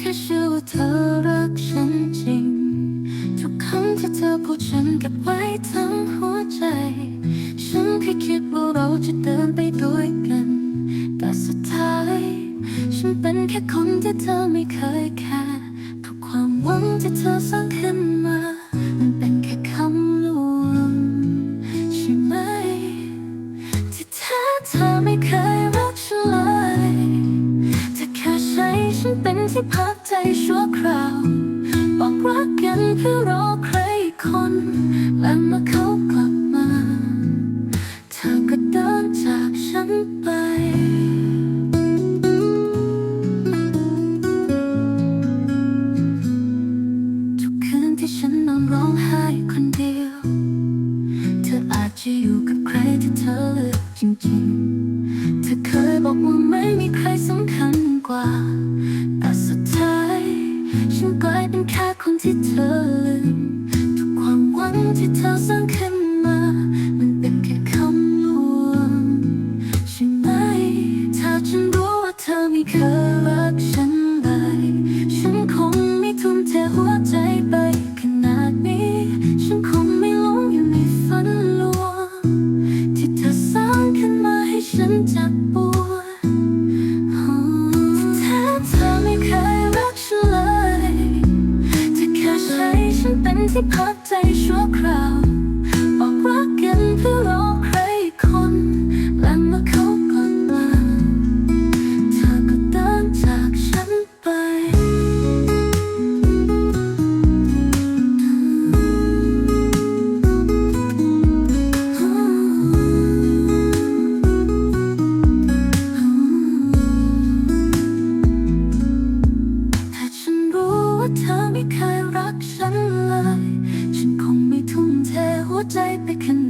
แค่เชื่อว่าเธอรักฉันจริง ทุกครั้งที่เธอพูดฉันเก็บไว้ทั้งหัวใจ ฉันแค่คิดว่าเราจะเดินไปด้วยกัน แต่สุดท้าย ฉันเป็นแค่คนที่เธอไม่เคยแคร์ความหวังที่เธอสร้าง ฉันเป็นที่พักใจชั่วคราว บอกรักกันเพื่อรอใครคน และเมื่อเขากลับมาเธอก็เดินจากฉันไปทุกคืนที่ฉันนอนร้องไห้คนเดียวเธออาจจะอยู่กับใครที่เธอเลือกจริงๆ เธอเคยบอกว่าไม่มีใครสำคัญกว่า ที่เธอสร้างขึ้นมา มันเป็นแค่คำลวงใช่ไหม ถ้าฉันรู้ว่าเธอไม่เคยรักฉันเลยฉันคงไม่ทุ่มเทหัวใจไปขนาดนี้ ฉันคงไม่หลงอยู่ในฝันลวง ที่เธอสร้างขึ้นมาให้ฉันจ็บปว 你怕再说 what I pick and